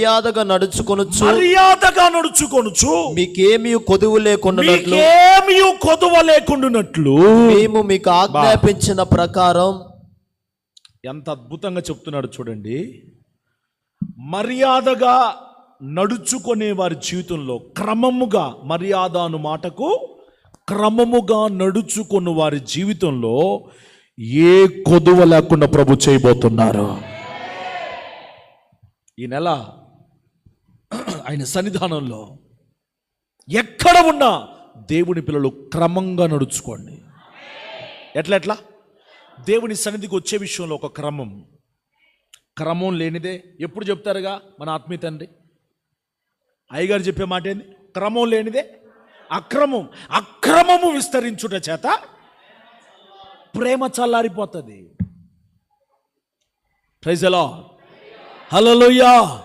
మర్యాదగా నడుచుకొనుచు మర్యాదగా నడుచుకొనుచు మీకేమీ కొదువు లేకుండానట్లు మీకేమీ కొదువ లేకుండానట్లు. మేము మీకు ఆజ్ఞాపించిన ప్రకారం ఎంత అద్భుతంగా చెప్తున్నాడు చూడండి. మర్యాదగా నడుచుకునే వారి జీవితంలో క్రమముగా మర్యాద అను మాటకు క్రమముగా నడుచుకున్న వారి జీవితంలో ఏ కొదువ లేకుండా ప్రభు చేయబోతున్నారు. ఈ నెల ఆయన సన్నిధానంలో ఎక్కడ ఉన్నా దేవుని పిల్లలు క్రమంగా నడుచుకోండి. ఎట్లా ఎట్లా? దేవుని సన్నిధికి వచ్చే విషయంలో ఒక క్రమం. క్రమం లేనిదే ఎప్పుడు చెప్తారుగా? మన ఆత్మీయ తండ్రి. అయ్యగారు చెప్పే మాట ఏంది? క్రమం లేనిదే అక్రమం. అక్రమము విస్తరించుట చేత ప్రేమ చల్లారిపోతుంది. ప్రైజ్ హలోయా